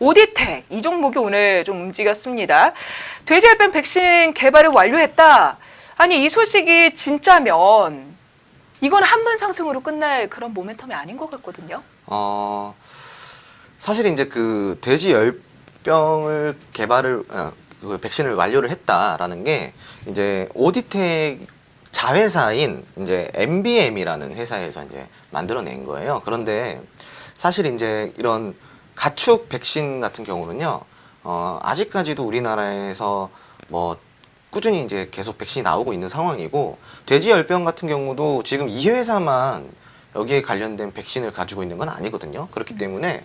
오디텍 이 종목이 오늘 좀 움직였습니다. 돼지열병 백신 개발을 완료했다. 아니 이 소식이 진짜면 이건 한 번 상승으로 끝날 그런 모멘텀이 아닌 것 같거든요. 어, 사실 이제 그 돼지 열병을 개발을 어, 그 백신을 완료를 했다라는 게 이제 오디텍 자회사인 이제 MBM이라는 회사에서 이제 만들어낸 거예요. 그런데 사실 이제 이런 가축 백신 같은 경우는요, 어, 아직까지도 우리나라에서 뭐 꾸준히 이제 계속 백신이 나오고 있는 상황이고 돼지 열병 같은 경우도 지금 이 회사만 여기에 관련된 백신을 가지고 있는 건 아니거든요. 그렇기 때문에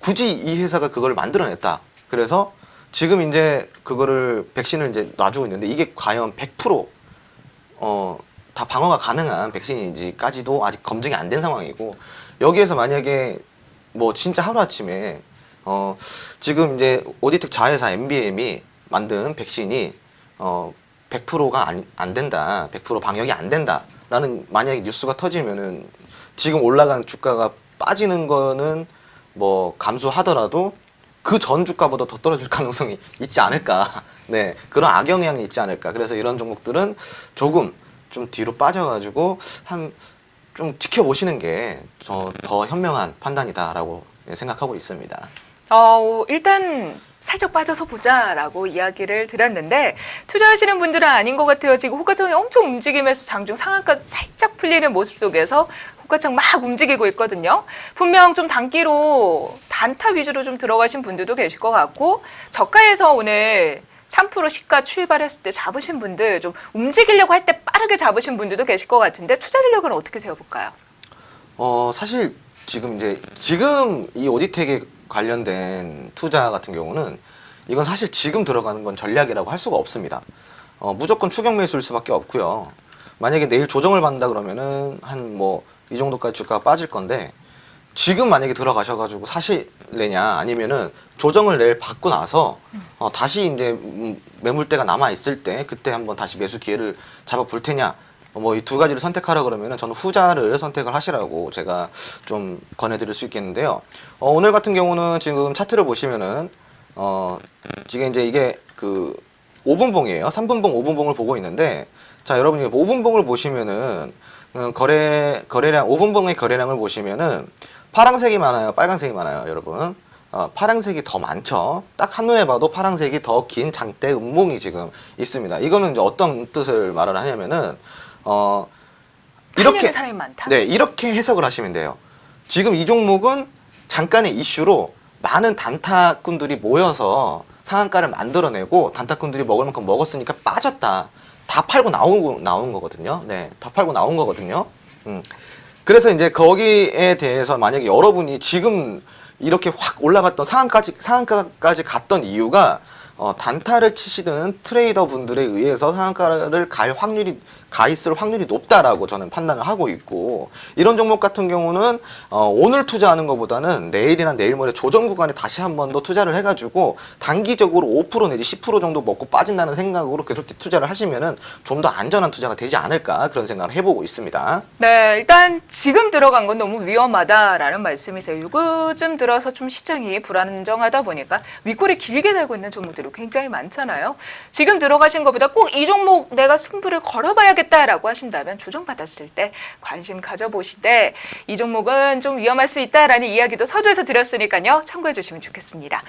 굳이 이 회사가 그걸 만들어냈다. 그래서 지금 이제 그거를 백신을 이제 놔주고 있는데 이게 과연 100% 어, 다 방어가 가능한 백신인지까지도 아직 검증이 안 된 상황이고 여기에서 만약에 뭐 진짜 하루아침에 어, 지금 이제 오디텍 자회사 MBM이 만든 백신이 어, 100%가 안, 안 된다. 100% 방역이 안 된다 라는 만약에 뉴스가 터지면은 지금 올라간 주가가 빠지는 거는 뭐 감수하더라도 그 전 주가보다 더 떨어질 가능성이 있지 않을까. 네. 그런 악영향이 있지 않을까. 그래서 이런 종목들은 조금 좀 뒤로 빠져가지고 한 좀 지켜보시는 게더 현명한 판단이다라고 생각하고 있습니다. 어, 일단 살짝 빠져서 보자라고 이야기를 드렸는데 투자하시는 분들은 아닌 것 같아요. 지금 호가창이 엄청 움직이면서 장중 상한가 살짝 풀리는 모습 속에서 호가창 막 움직이고 있거든요. 분명 좀 단기로 단타 위주로 좀 들어가신 분들도 계실 것 같고 저가에서 오늘 3% 시가 출발했을 때 잡으신 분들 좀 움직이려고 할 때 빠르게 잡으신 분들도 계실 것 같은데 투자 전략은 어떻게 세워볼까요? 어, 사실 지금 이제 지금 이 오디텍에 관련된 투자 같은 경우는 이건 사실 지금 들어가는 건 전략이라고 할 수가 없습니다. 어, 무조건 추격 매수일 수밖에 없고요. 만약에 내일 조정을 받는다 그러면은 한 뭐 이 정도까지 주가가 빠질 건데 지금 만약에 들어가셔가지고 사실래냐 아니면은 조정을 내일 받고 나서 어, 다시 이제 음, 매물대가 남아 있을 때 그때 한번 다시 매수 기회를 잡아 볼 테냐 뭐 이 두 가지를 선택하라 그러면은 저는 후자를 선택을 하시라고 제가 좀 권해드릴 수 있겠는데요. 어, 오늘 같은 경우는 지금 차트를 보시면은 어, 지금 이제 이게 그 5분봉이에요. 3분봉, 5분봉을 보고 있는데 자 여러분 이게 5분봉을 보시면은 음, 거래 거래량 5분봉의 거래량을 보시면은 파란색이 많아요, 빨간색이 많아요, 여러분. 어, 파란색이 더 많죠. 딱 한눈에 봐도 파란색이 더 긴 장대 음봉이 지금 있습니다. 이거는 이제 어떤 뜻을 말을 하냐면은 어 이렇게 사람이 많다. 네, 이렇게 해석을 하시면 돼요. 지금 이 종목은 잠깐의 이슈로 많은 단타꾼들이 모여서 상한가를 만들어내고 단타꾼들이 먹을 만큼 먹었으니까 빠졌다. 다 팔고 나온, 나온 거거든요. 네, 다 팔고 나온 거거든요. 음. 그래서 이제 거기에 대해서 만약에 여러분이 지금 이렇게 확 올라갔던 상한까지, 상한가까지 갔던 이유가 어, 단타를 치시는 트레이더 분들에 의해서 상한가를 갈 확률이 가 있을 확률이 높다라고 저는 판단을 하고 있고 이런 종목 같은 경우는 어, 오늘 투자하는 것보다는 내일이나 내일 모레 조정 구간에 다시 한 번 더 투자를 해가지고 단기적으로 5% 내지 10% 정도 먹고 빠진다는 생각으로 그렇게 투자를 하시면은 좀 더 안전한 투자가 되지 않을까 그런 생각을 해보고 있습니다. 네, 일단 지금 들어간 건 너무 위험하다라는 말씀이세요. 요즘 들어서 좀 시장이 불안정하다 보니까 윗골이 길게 달고 있는 종목들이 굉장히 많잖아요. 지금 들어가신 것보다 꼭 이 종목 내가 승부를 걸어봐야 겠다라고 하신다면 조정받았을 때 관심 가져보시되 이 종목은 좀 위험할 수 있다라는 이야기도 서두에서 드렸으니까요. 참고해 주시면 좋겠습니다.